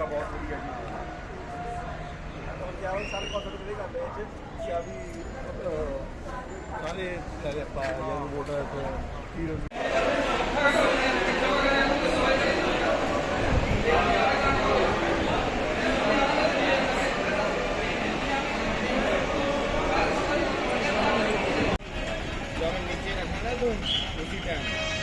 का बहुत बढ़िया गीत है सारे कॉन्सर्ट में गाते हैं शादी सारे सारे यंग वोटर्स हीरो नीचे रखा ना तुम उसी टाइम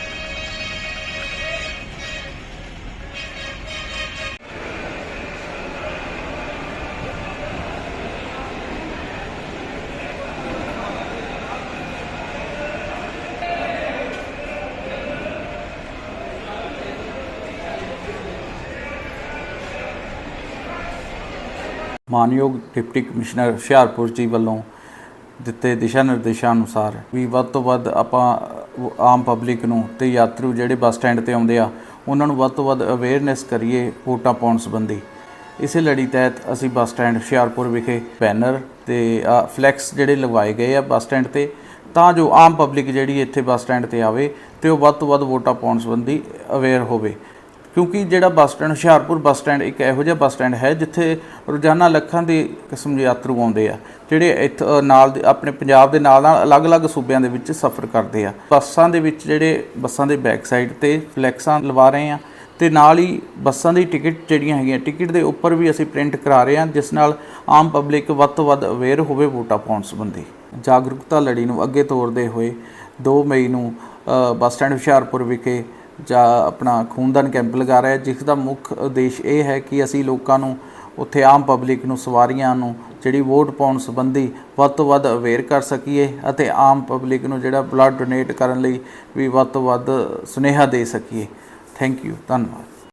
ਮਾਨਯੋਗ ਡਿਪਟੀ ਕਮਿਸ਼ਨਰ ਹੁਸ਼ਿਆਰਪੁਰ ਜੀ ਵੱਲੋਂ ਦਿੱਤੇ ਦਿਸ਼ਾ ਨਿਰਦੇਸ਼ਾਂ ਅਨੁਸਾਰ ਵੀ ਵੱਧ ਤੋਂ ਵੱਧ ਆਪਾਂ ਆਮ ਪਬਲਿਕ ਨੂੰ ਤੇ ਯਾਤਰੂ ਜਿਹੜੇ ਬੱਸ ਸਟੈਂਡ ਤੇ ਆਉਂਦੇ ਆ, ਉਹਨਾਂ ਨੂੰ ਵੱਧ ਤੋਂ ਵੱਧ ਅਵੇਅਰਨੈਸ ਕਰੀਏ ਵੋਟਾਂ ਪਾਉਣ ਸੰਬੰਧੀ। ਇਸੇ ਲੜੀ ਤਹਿਤ ਅਸੀਂ ਬੱਸ ਸਟੈਂਡ ਹੁਸ਼ਿਆਰਪੁਰ ਵਿਖੇ ਬੈਨਰ ਤੇ ਫਲੈਕਸ ਜਿਹੜੇ ਲਗਵਾਏ ਗਏ ਆ ਬੱਸ ਸਟੈਂਡ ਤੇ, ਤਾਂ ਜੋ ਆਮ ਪਬਲਿਕ ਜਿਹੜੀ ਇੱਥੇ ਬੱਸ ਸਟੈਂਡ ਤੇ ਆਵੇ ਤੇ ਉਹ ਵੱਧ ਤੋਂ ਵੱਧ ਵੋਟਾਂ ਪਾਉਣ ਸੰਬੰਧੀ ਅਵੇਅਰ ਹੋਵੇ। ਕਿਉਂਕਿ ਜਿਹੜਾ bus stand, Hoshiarpur bus stand ਇੱਕ ਇਹੋ ਜਿਹਾ ਬੱਸ ਸਟੈਂਡ ਹੈ ਜਿੱਥੇ ਰੋਜ਼ਾਨਾ ਲੱਖਾਂ ਦੇ ਕਿਸਮ ਦੇ ਯਾਤਰੂ ਆਉਂਦੇ ਆ, ਜਿਹੜੇ ਇੱਥ ਨਾਲ ਦੇ, ਆਪਣੇ ਪੰਜਾਬ ਦੇ ਨਾਲ ਨਾਲ ਅਲੱਗ-ਅਲੱਗ ਸੂਬਿਆਂ ਦੇ ਵਿੱਚ ਸਫ਼ਰ ਕਰਦੇ ਆ। ਬੱਸਾਂ ਦੇ ਵਿੱਚ ਜਿਹੜੇ ਬੱਸਾਂ ਦੇ ਬੈਕ ਸਾਈਡ ਤੇ ਫਲੈਕਸਾਂ ਲਵਾ ਰਹੇ ਆ ਤੇ ਨਾਲ ਹੀ ਬੱਸਾਂ ਦੀ ਟਿਕਟ ਜਿਹੜੀਆਂ ਹੈਗੀਆਂ, ਟਿਕਟ ਦੇ ਉੱਪਰ ਵੀ ਅਸੀਂ ਪ੍ਰਿੰਟ ਕਰਾ ਰਹੇ ਹਾਂ ਜਿਸ ਨਾਲ ਆਮ ਪਬਲਿਕ ਵੱਧ ਤੋਂ ਵੱਧ ਅਵੇਅਰ ਹੋਵੇ ਵੋਟਾਂ ਪਾਉਣ ਸੰਬੰਧੀ। ਜਾਗਰੂਕਤਾ ਲੜੀ ਨੂੰ ਅੱਗੇ ਤੋਰਦੇ ਹੋਏ 2 ਮਈ ਨੂੰ ਬੱਸ ਸਟੈਂਡ ਹੁਸ਼ਿਆਰਪੁਰ ਵਿਖੇ ਜਾਂ ਆਪਣਾ ਖੂਨਦਾਨ ਕੈਂਪ ਲਗਾ ਰਿਹਾ ਜਿਸ ਦਾ ਮੁੱਖ ਉਦੇਸ਼ ਇਹ ਹੈ ਕਿ ਅਸੀਂ ਲੋਕਾਂ ਨੂੰ ਉੱਥੇ ਆਮ ਪਬਲਿਕ ਨੂੰ, ਸਵਾਰੀਆਂ ਨੂੰ ਜਿਹੜੀ ਵੋਟ ਪਾਉਣ ਸੰਬੰਧੀ ਵੱਧ ਤੋਂ ਵੱਧ ਅਵੇਅਰ ਕਰ ਸਕੀਏ ਅਤੇ ਆਮ ਪਬਲਿਕ ਨੂੰ ਜਿਹੜਾ ਬਲੱਡ ਡੋਨੇਟ ਕਰਨ ਲਈ ਵੀ ਵੱਧ ਤੋਂ ਵੱਧ ਸੁਨੇਹਾ ਦੇ ਸਕੀਏ। ਥੈਂਕ ਯੂ ਧੰਨਵਾਦ।